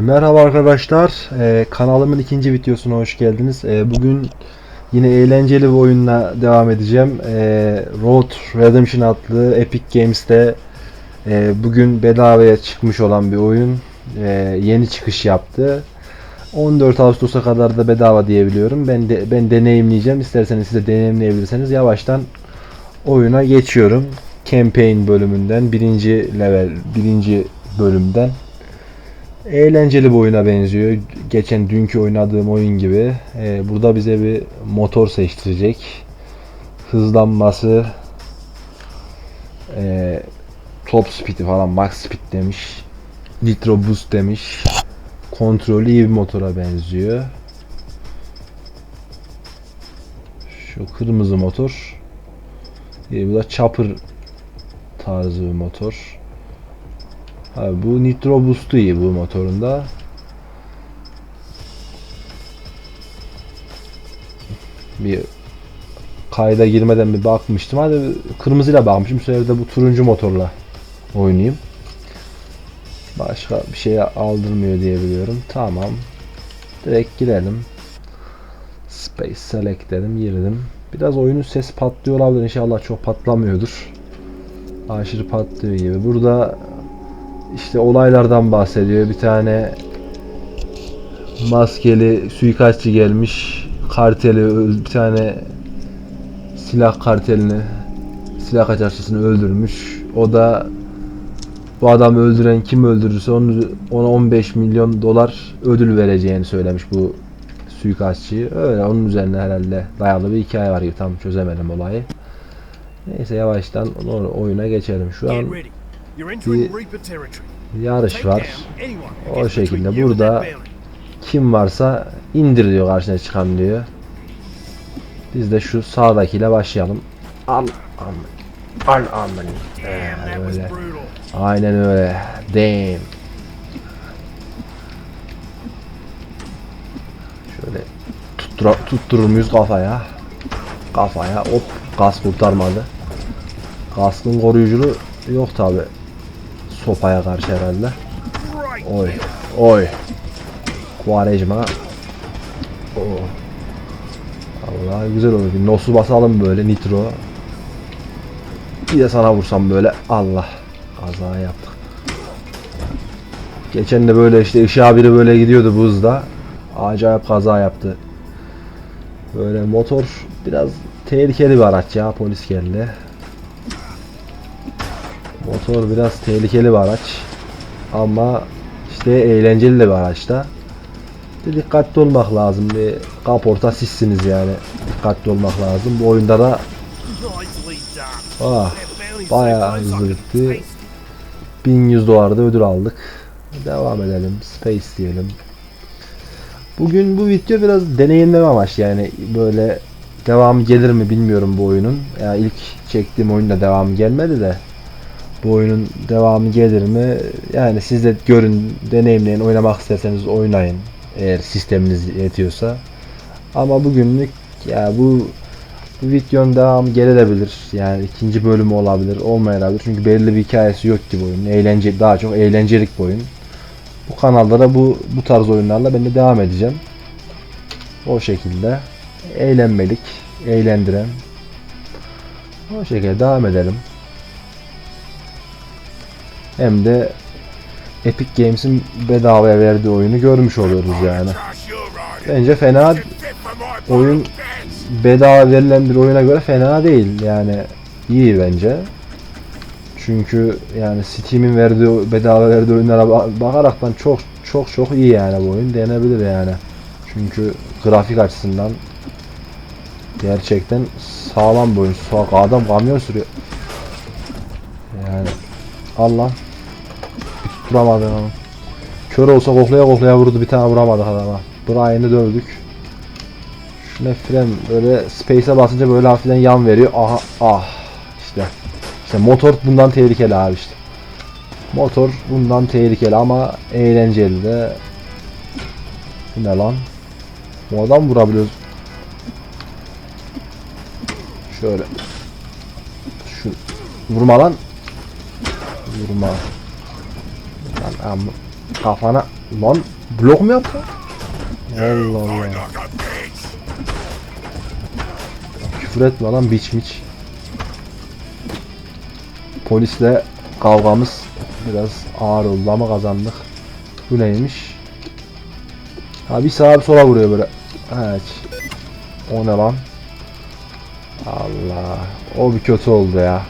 Merhaba arkadaşlar, Ee, kanalımın ikinci videosuna hoş geldiniz. Ee, bugün yine eğlenceli bir oyunla devam edeceğim. Ee, Road Redemption adlı Epic Games'te e, bugün bedavaya çıkmış olan bir oyun. Ee, yeni çıkış yaptı. 14 Ağustos'a kadar da bedava diyebiliyorum. Ben de ben deneyimleyeceğim. İsterseniz siz de deneyimleyebilirseniz yavaştan oyuna geçiyorum. Campaign bölümünden, birinci level, birinci bölümden. Eğlenceli bir oyuna benziyor. Geçen dünkü oynadığım oyun gibi. Ee, burada bize bir motor seçtirecek. Hızlanması, ee, top speed falan max speed demiş. Nitro boost demiş. Kontrolü iyi bir motora benziyor. Şu kırmızı motor. Ee, bu da chopper tarzı bir motor. Abi bu nitro boost'u iyi bu motorunda. Bir kayda girmeden bir bakmıştım. Hadi kırmızıyla bakmışım. Bu sefer de bu turuncu motorla oynayayım. Başka bir şey aldırmıyor diye biliyorum. Tamam. Direkt girelim. Space Select dedim. Girdim. Biraz oyunun sesi patlıyor olabilir. İnşallah çok patlamıyordur. Aşırı patlıyor gibi. Burada işte olaylardan bahsediyor. Bir tane maskeli suikastçı gelmiş. Karteli bir tane silah kartelini silah kaçakçısını öldürmüş. O da bu adamı öldüren kim öldürürse onu, ona 15 milyon dolar ödül vereceğini söylemiş bu suikastçıyı. Öyle onun üzerine herhalde dayalı bir hikaye var gibi tam çözemedim olayı. Neyse yavaştan oyuna geçelim. Şu an Territory. yarış var. O şekilde burada kim varsa indir diyor karşına çıkan diyor. Biz de şu sağdakiyle başlayalım. Al al al al was öyle. Aynen öyle. Damn. Şöyle tuttura, tutturur muyuz kafaya? Kafaya hop gaz kurtarmadı. Kaskın koruyuculuğu yok tabi. Sopaya karşı herhalde. Oy oy. Kuarejma. Oo. Allah güzel olur. Bir nosu basalım böyle nitro. Bir de sana vursam böyle. Allah. Kaza yaptık. Geçen de böyle işte ışığa biri böyle gidiyordu bu hızda. Acayip kaza yaptı. Böyle motor biraz tehlikeli bir araç ya polis geldi. Motor biraz tehlikeli bir araç. Ama işte eğlenceli de bir araçta. Bir dikkatli olmak lazım. Bir kaporta sizsiniz yani. Dikkatli olmak lazım. Bu oyunda da ah, bayağı hızlı fuckers' 1100 dolarda ödül aldık. Devam edelim. Space diyelim. Bugün bu video biraz deneyimleme amaçlı yani böyle devam gelir mi bilmiyorum bu oyunun. Yani ilk çektiğim oyunda devam gelmedi de bu oyunun devamı gelir mi? Yani siz de görün, deneyimleyin, oynamak isterseniz oynayın. Eğer sisteminiz yetiyorsa. Ama bugünlük ya bu bu videonun devamı gelebilir. Yani ikinci bölümü olabilir, olmayabilir. Çünkü belli bir hikayesi yok ki bu oyunun. Eğlence, daha çok eğlencelik bir oyun. Bu kanalda da bu bu tarz oyunlarla ben de devam edeceğim. O şekilde eğlenmelik, eğlendiren. O şekilde devam edelim. Hem de Epic Games'in bedavaya verdiği oyunu görmüş oluyoruz yani. Bence fena oyun bedava verilen bir oyuna göre fena değil. Yani iyi bence. Çünkü yani Steam'in verdiği bedava verdiği oyunlara ba- bakaraktan çok çok çok iyi yani bu oyun denebilir yani. Çünkü grafik açısından gerçekten sağlam bir oyun. Sağ adam kamyon sürüyor. Yani Allah tutturamadı ama. Kör olsa koklaya koklaya vurdu bir tane vuramadık adama. Brian'ı dövdük. Şuna fren böyle space'e basınca böyle hafiften yan veriyor. Aha ah işte. İşte motor bundan tehlikeli abi işte. Motor bundan tehlikeli ama eğlenceli de. Bu ne lan? Bu adam vurabiliyoruz. Şöyle. Şu vurma lan. Vurma. Amma. Kafana lan blok mu yaptı? Allah Allah. Küfür etme lan biç miç. Polisle kavgamız biraz ağır oldu ama kazandık. Bu neymiş? Ha bir sağa bir sola vuruyor böyle. Evet. O ne lan? Allah. O bir kötü oldu ya.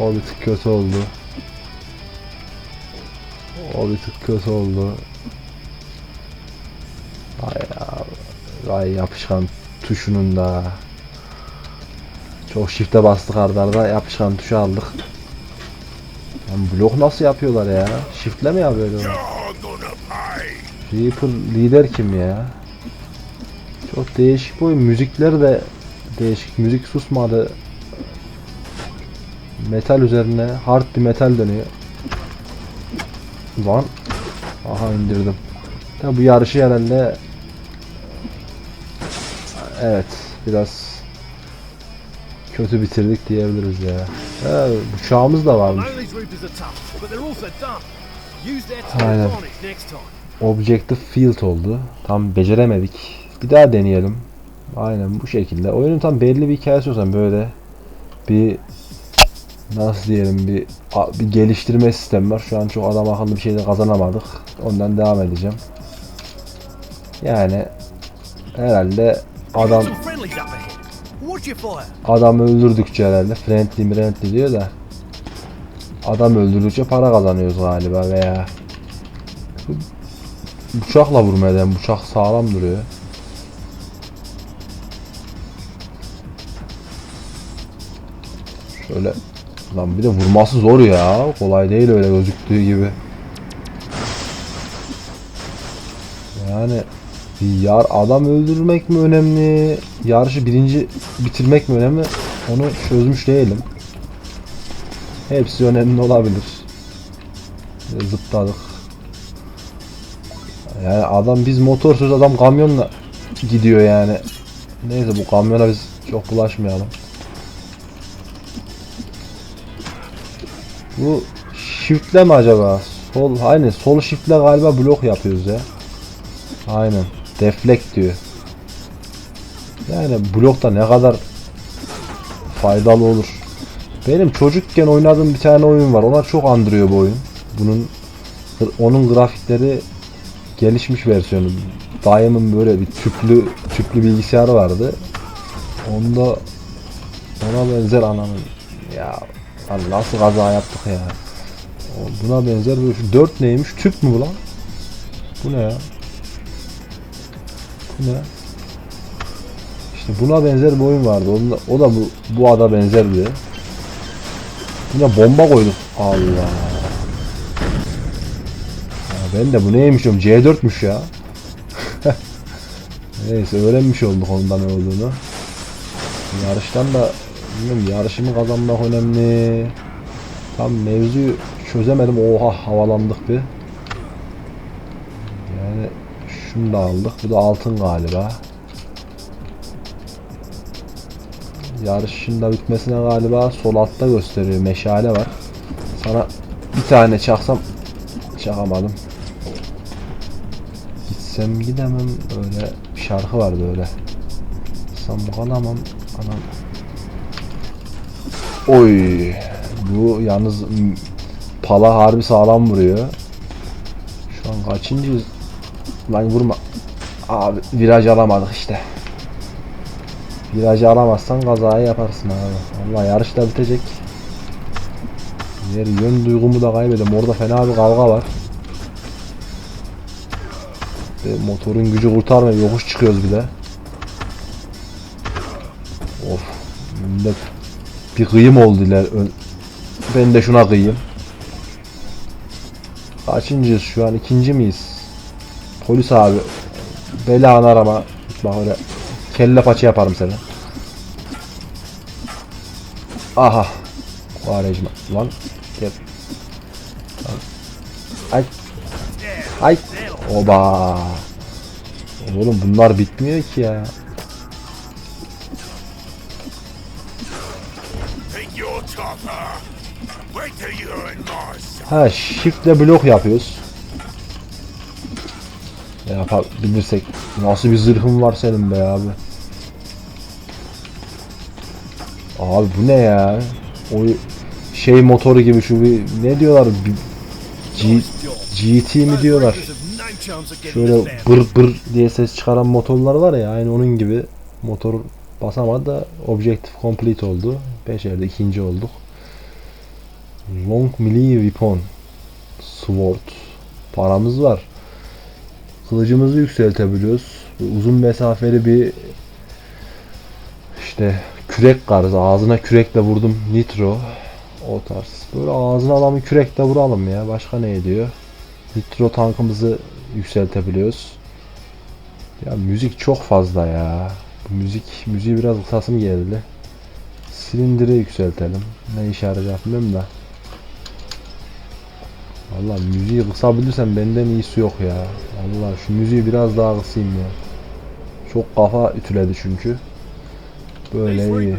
O bir tık kötü oldu. O bir tık kötü oldu. Ay. Ay yapışkan tuşunun da. Çok shift'e bastık arda arda yapışkan tuşu aldık. Lan blok nasıl yapıyorlar ya? Shift'le mi yapıyorlar? Reaper lider kim ya? Çok değişik bu oyun. Müzikler de değişik. Müzik susmadı. Metal üzerine hard bir metal dönüyor. Lan. Aha indirdim. Tabi bu yarışı herhalde Evet biraz kötü bitirdik diyebiliriz ya. Ha, bıçağımız da varmış. Aynen. Objective Field oldu. Tam beceremedik. Bir daha deneyelim. Aynen bu şekilde. Oyunun tam belli bir hikayesi olsa böyle bir nasıl diyelim bir bir geliştirme sistemi var. Şu an çok adam akıllı bir şey de kazanamadık. Ondan devam edeceğim. Yani herhalde adam adam öldürdükçe herhalde friendly friendly diyor da adam öldürdükçe para kazanıyoruz galiba veya bıçakla vurmaya dedim. Bıçak sağlam duruyor. Şöyle lan bir de vurması zor ya. Kolay değil öyle gözüktüğü gibi. Yani yar adam öldürmek mi önemli? Yarışı birinci bitirmek mi önemli? Onu çözmüş değilim. Hepsi önemli olabilir. Zıpladık. Yani adam biz motorsuz adam kamyonla gidiyor yani. Neyse bu kamyona biz çok bulaşmayalım. Bu shiftle mi acaba? Sol, aynen sol shiftle galiba blok yapıyoruz ya. Aynen. Deflect diyor. Yani blokta ne kadar faydalı olur. Benim çocukken oynadığım bir tane oyun var. Ona çok andırıyor bu oyun. Bunun onun grafikleri gelişmiş versiyonu. Dayımın böyle bir tüplü tüplü bilgisayarı vardı. Onda ona benzer ananın ya lan nasıl kaza yaptık ya. Buna benzer şu 4 neymiş? Tüp mü bu lan? Bu ne ya? Bu ne? İşte buna benzer bir oyun vardı. Onda, o da bu bu ada benzerdi. Buna bomba koyduk. Allah. Ya ben de bu neymiş diyorum C4'müş ya. Neyse öğrenmiş olduk ondan ne olduğunu. Yarıştan da bilmiyorum yarışımı kazanmak önemli. Tam mevzuyu çözemedim. Oha havalandık bir. Yani şunu da aldık. Bu da altın galiba. Yarışın da bitmesine galiba sol altta gösteriyor. Meşale var. Sana bir tane çaksam çakamadım. Gitsem gidemem. Öyle bir şarkı vardı öyle. Sam kalamam. Anam. Oy. Bu yalnız pala harbi sağlam vuruyor. Şu an kaçıncıyız? Lan vurma. Abi viraj alamadık işte. Virajı alamazsan kazayı yaparsın abi. Allah yarış da bitecek. Yer yön duygumu da kaybediyorum. Orada fena bir kavga var. Ve motorun gücü kurtarmıyor. Yokuş çıkıyoruz bir de. Of. Millet bir kıyım oldu iler. Ben de şuna kıyayım. Kaçıncıyız şu an? ikinci miyiz? Polis abi. Belanı arama. Bak öyle kelle paça yaparım seni. Aha. Quaresma. Lan. Gel. Ay. Ay. Oba. Oğlum bunlar bitmiyor ki ya. Ha shift'le blok yapıyoruz. Yapabilirsek. Nasıl bir zırhın var senin be abi. Abi bu ne ya? O şey motoru gibi şu bir ne diyorlar? G, GT mi diyorlar? Şöyle bır bır diye ses çıkaran motorlar var ya aynı onun gibi motor basamadı da objective complete oldu. Beşerde ikinci olduk. Long melee weapon. Sword. Paramız var. Kılıcımızı yükseltebiliyoruz. Uzun mesafeli bir işte kürek karız. Ağzına kürekle vurdum. Nitro. O tarz. Böyle ağzına adamı kürekle vuralım ya. Başka ne ediyor? Nitro tankımızı yükseltebiliyoruz. Ya müzik çok fazla ya. Müzik müziği biraz kısasım geldi. Silindiri yükseltelim. Ne işe yarayacak da. Valla müziği kısabilirsem benden iyisi yok ya. Valla şu müziği biraz daha kısayım ya. Çok kafa ütüledi çünkü. Böyle iyi.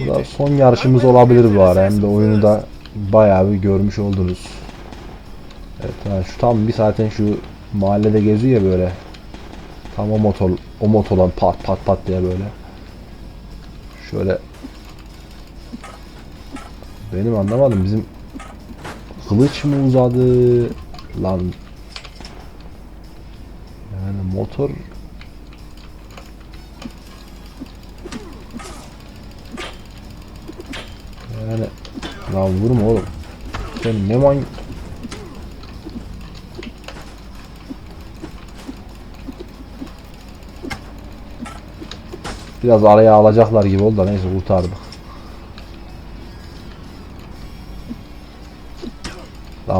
Bu da son yarışımız olabilir bu ara. Hem de oyunu da bayağı bir görmüş oldunuz. Evet ha, şu tam bir zaten şu mahallede geziyor ya böyle. Tam o motor o motorlan pat pat pat diye böyle. Şöyle benim anlamadım bizim kılıç mı uzadı lan yani motor Yani lan vurma oğlum. Sen ne man... Biraz araya alacaklar gibi oldu da neyse kurtardık.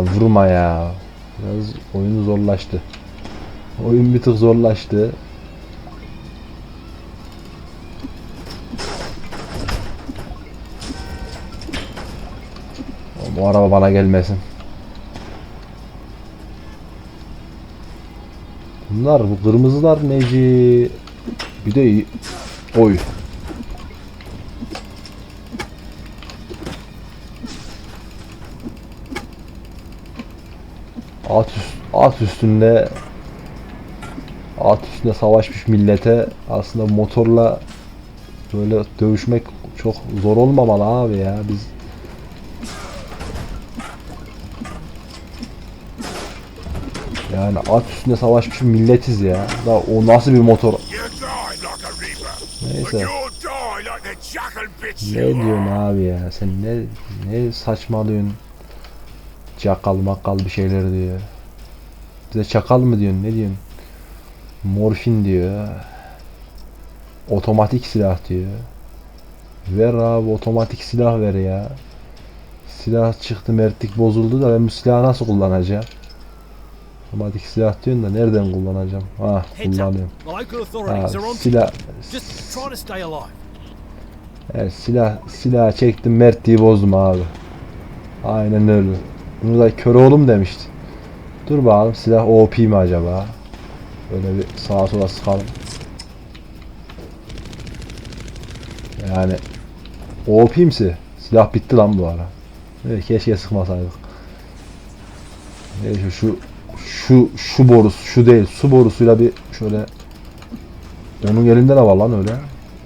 Vurma ya. Biraz oyun zorlaştı. Oyun bir tık zorlaştı. Bu araba bana gelmesin. Bunlar bu kırmızılar neci? Bir de oy. At, üst, at üstünde at üstünde savaşmış millete aslında motorla böyle dövüşmek çok zor olmamalı abi ya biz Yani at üstünde savaşmış milletiz ya. Da o nasıl bir motor? Neyse. Ne diyorsun abi ya? Sen ne ne saçmalıyorsun? Çakal makal bir şeyler diyor. Bize çakal mı diyorsun? Ne diyorsun? Morfin diyor. Otomatik silah diyor. Ver abi otomatik silah ver ya. Silah çıktı mertlik bozuldu da ben bu silahı nasıl kullanacağım? Otomatik silah diyorsun da nereden kullanacağım? Ah up. kullanıyorum. Ha, silah. Evet silah silah çektim mertliği bozdum abi. Aynen öyle. Bunu da kör oğlum demişti. Dur bakalım silah OP mi acaba? Böyle bir sağa sola sıkalım. Yani OP'msi. Silah bitti lan bu ara. Evet, keşke sıkmasaydık. Neyse şu şu şu borusu şu değil su borusuyla bir şöyle onun elinde ne var lan öyle?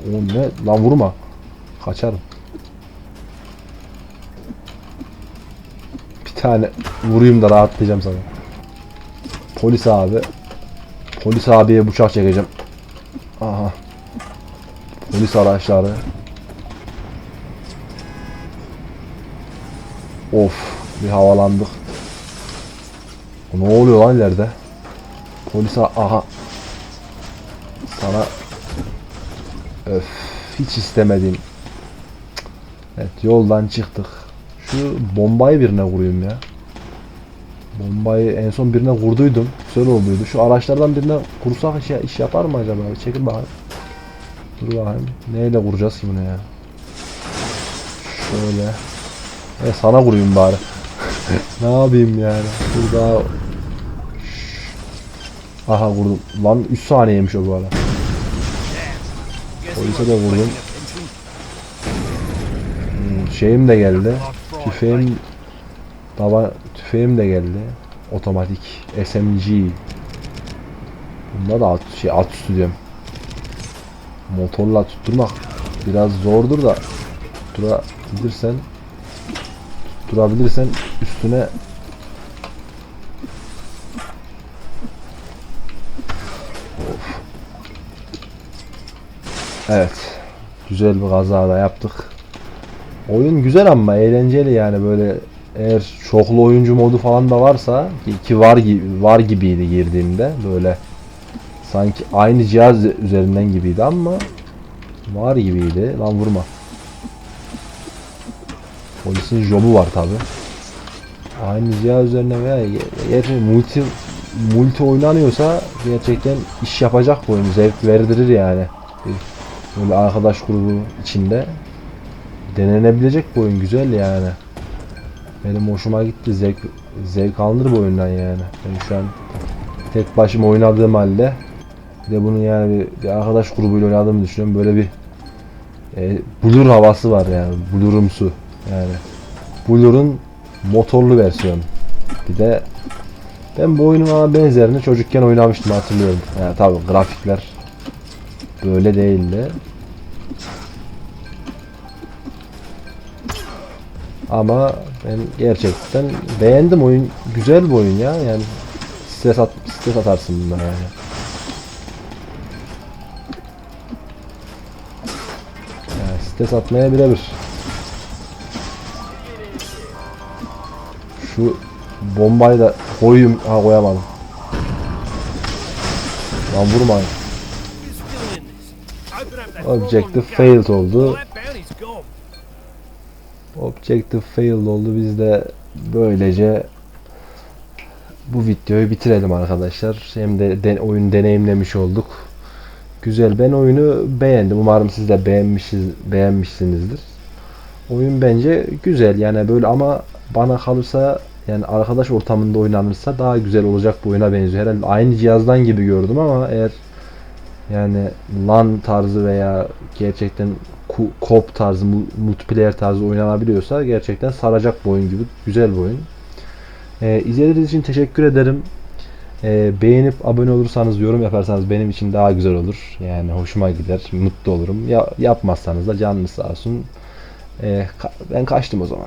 O ne? Lan vurma. Kaçarım. Tane vurayım da rahatlayacağım sana. Polis abi. Polis abiye bıçak çekeceğim. Aha. Polis araçları. Of. Bir havalandık. Ne oluyor lan ileride? Polis aha. Sana Öf, hiç istemedim. Evet, yoldan çıktık. Şu bombayı birine vurayım ya. Bombayı en son birine vurduydum. Güzel olduydu. Şu araçlardan birine kursak iş, iş yapar mı acaba? Bir Çekil bakayım. Dur bakayım. Neyle vuracağız ki bunu ya? Şöyle. E sana vurayım bari. ne yapayım yani? Dur daha... Aha vurdum. Lan 3 saniyeymiş o bu arada. Polise de vurdum. Hmm, şeyim de geldi. Tüfeğim Dava tüfeğim de geldi. Otomatik SMG. Bunda da alt, şey, alt üstü diyorum. Motorla tutturmak biraz zordur da tutturabilirsen tutturabilirsen üstüne Of. Evet. Güzel bir kaza da yaptık. Oyun güzel ama eğlenceli yani böyle eğer çoklu oyuncu modu falan da varsa ki- var gibi var gibiydi girdiğimde böyle sanki aynı cihaz üzerinden gibiydi ama var gibiydi. Lan vurma. Polisin jobu var tabi. Aynı cihaz üzerine veya gerçi multi multi oynanıyorsa gerçekten iş yapacak bu oyun. Zevk verdirir yani. Böyle arkadaş grubu içinde denenebilecek bir oyun güzel yani. Benim hoşuma gitti. Zevk zevk alınır bu oyundan yani. Ben şu an tek başıma oynadığım halde bir de bunun yani bir, bir arkadaş grubuyla oynadığımı düşünüyorum. Böyle bir e, Blur havası var yani. Blur'umsu yani. Blur'un motorlu versiyonu. Bir de ben bu oyunun ana benzerini çocukken oynamıştım hatırlıyorum. Yani tabii grafikler böyle değildi. Ama ben gerçekten beğendim oyun. Güzel bir oyun ya. Yani stres, at, stres atarsın bunda yani. yani stres atmaya birebir. Şu bombayı da koyayım. Ha koyamadım. Lan vurma. You're still in this. Open up that Objective failed oldu. Objective failed oldu. Biz de böylece bu videoyu bitirelim arkadaşlar. Hem de, de oyun deneyimlemiş olduk. Güzel. Ben oyunu beğendim. Umarım siz de beğenmişiz, beğenmişsinizdir. Oyun bence güzel. Yani böyle ama bana kalırsa yani arkadaş ortamında oynanırsa daha güzel olacak bu oyuna benziyor. Herhalde aynı cihazdan gibi gördüm ama eğer yani LAN tarzı veya gerçekten co-op tarzı, mu- multiplayer tarzı oynanabiliyorsa gerçekten saracak bir oyun gibi. Güzel bir oyun. Ee, izlediğiniz için teşekkür ederim. Ee, beğenip abone olursanız, yorum yaparsanız benim için daha güzel olur. Yani hoşuma gider, mutlu olurum. Ya, yapmazsanız da canınız sağ olsun. Ee, ka- ben kaçtım o zaman.